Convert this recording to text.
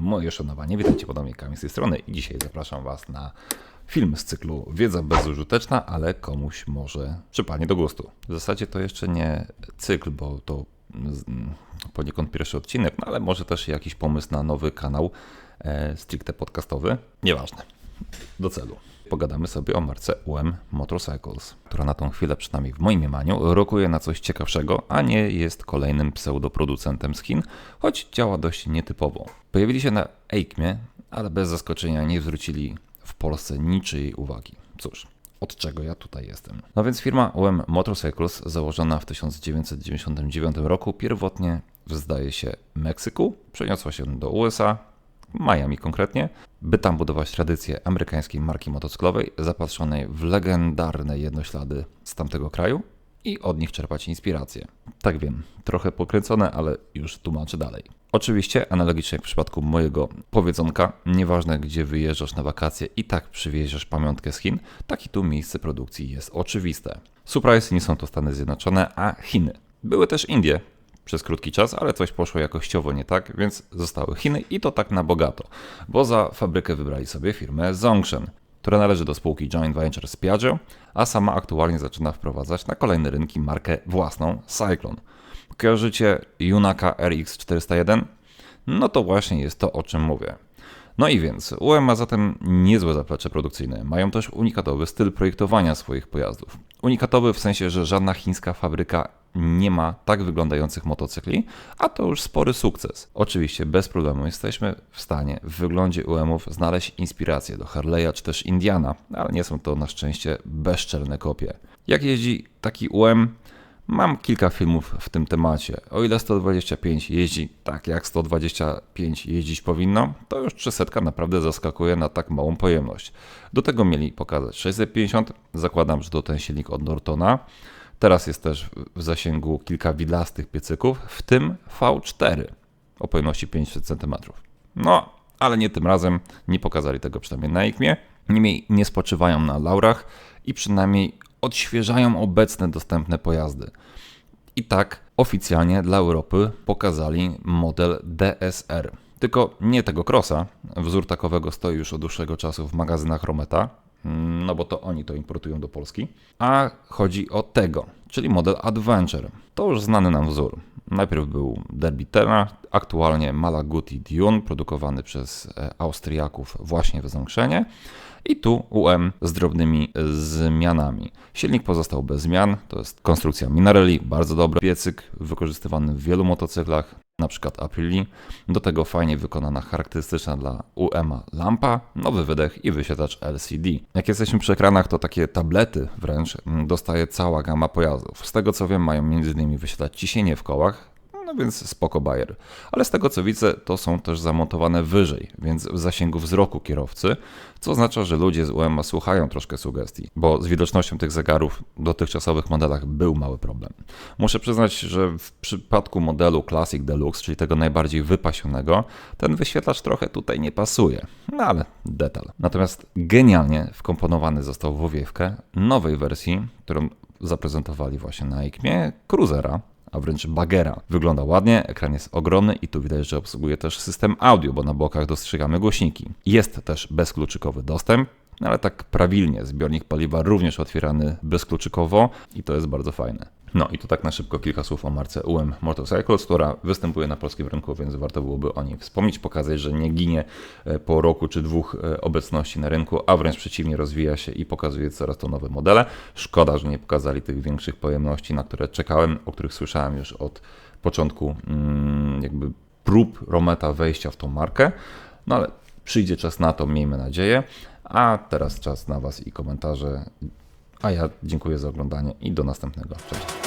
moje szanowanie. Witajcie podobnie Kamil z tej strony i dzisiaj zapraszam Was na film z cyklu Wiedza bezużyteczna, ale komuś może przypadnie do gustu. W zasadzie to jeszcze nie cykl, bo to mm, poniekąd pierwszy odcinek, no ale może też jakiś pomysł na nowy kanał e, stricte podcastowy. Nieważne. Do celu. Pogadamy sobie o marce UM Motorcycles, która na tą chwilę, przynajmniej w moim mniemaniu, rokuje na coś ciekawszego, a nie jest kolejnym pseudoproducentem z Chin, choć działa dość nietypowo. Pojawili się na EICMie, ale bez zaskoczenia nie zwrócili w Polsce niczyjej uwagi. Cóż, od czego ja tutaj jestem? No więc firma UM Motorcycles, założona w 1999 roku, pierwotnie zdaje się Meksyku, przeniosła się do USA, Miami konkretnie, by tam budować tradycję amerykańskiej marki motocyklowej, zapatrzonej w legendarne jednoślady z tamtego kraju i od nich czerpać inspirację. Tak wiem, trochę pokręcone, ale już tłumaczę dalej. Oczywiście, analogicznie jak w przypadku mojego powiedzonka, nieważne gdzie wyjeżdżasz na wakacje i tak przywieziesz pamiątkę z Chin, tak i tu miejsce produkcji jest oczywiste. Surprise nie są to Stany Zjednoczone, a Chiny. Były też Indie, przez krótki czas, ale coś poszło jakościowo nie tak, więc zostały Chiny i to tak na bogato, bo za fabrykę wybrali sobie firmę Zongshen, która należy do spółki joint venture z Piaggio, a sama aktualnie zaczyna wprowadzać na kolejne rynki markę własną Cyclone. Kojarzycie Junaka RX 401? No to właśnie jest to, o czym mówię. No i więc, UM ma zatem niezłe zaplecze produkcyjne. Mają też unikatowy styl projektowania swoich pojazdów. Unikatowy w sensie, że żadna chińska fabryka nie ma tak wyglądających motocykli, a to już spory sukces. Oczywiście bez problemu jesteśmy w stanie w wyglądzie UM-ów znaleźć inspirację do Harley'a czy też Indiana, ale nie są to na szczęście bezczelne kopie. Jak jeździ taki UM? Mam kilka filmów w tym temacie. O ile 125 jeździ tak jak 125 jeździć powinno, to już 300 naprawdę zaskakuje na tak małą pojemność. Do tego mieli pokazać 650, zakładam, że to ten silnik od Nortona. Teraz jest też w zasięgu kilka widlastych piecyków, w tym V4 o pojemności 500 cm. No, ale nie tym razem, nie pokazali tego przynajmniej na IKMie. Niemniej nie spoczywają na laurach i przynajmniej odświeżają obecne dostępne pojazdy. I tak oficjalnie dla Europy pokazali model DSR. Tylko nie tego crossa, wzór takowego stoi już od dłuższego czasu w magazynach Rometa, no bo to oni to importują do Polski, a chodzi o tego, czyli model Adventure. To już znany nam wzór. Najpierw był Derby Terra, aktualnie Malaguti Dune, produkowany przez e, Austriaków właśnie w Zongszenie. I tu UM z drobnymi zmianami. Silnik pozostał bez zmian, to jest konstrukcja Minarelli, bardzo dobry piecyk, wykorzystywany w wielu motocyklach, na przykład Aprili. Do tego fajnie wykonana charakterystyczna dla UM lampa, nowy wydech i wyświetlacz LCD. Jak jesteśmy przy ekranach, to takie tablety wręcz dostaje cała gama pojazdów. Z tego co wiem, mają m.in. wyświetlać ciśnienie w kołach, no więc spoko bajer. Ale z tego co widzę, to są też zamontowane wyżej, więc w zasięgu wzroku kierowcy, co oznacza, że ludzie z UMA słuchają troszkę sugestii, bo z widocznością tych zegarów w dotychczasowych modelach był mały problem. Muszę przyznać, że w przypadku modelu Classic Deluxe, czyli tego najbardziej wypasionego, ten wyświetlacz trochę tutaj nie pasuje, no ale detal. Natomiast genialnie wkomponowany został w owiewkę nowej wersji, którą zaprezentowali właśnie na IKMie, Cruisera, a wręcz bagera. Wygląda ładnie, ekran jest ogromny i tu widać, że obsługuje też system audio, bo na bokach dostrzegamy głośniki. Jest też bezkluczykowy dostęp, ale tak prawilnie zbiornik paliwa również otwierany bezkluczykowo i to jest bardzo fajne. No i to tak na szybko kilka słów o marce UM Motorcycles, która występuje na polskim rynku, więc warto byłoby o niej wspomnieć, pokazać, że nie ginie e, po roku czy dwóch e, obecności na rynku, a wręcz przeciwnie rozwija się i pokazuje coraz to nowe modele. Szkoda, że nie pokazali tych większych pojemności, na które czekałem, o których słyszałem już od początku mm, jakby prób Rometa wejścia w tą markę. No ale przyjdzie czas na to, miejmy nadzieję. A teraz czas na Was i komentarze. A ja dziękuję za oglądanie i do następnego. Cześć.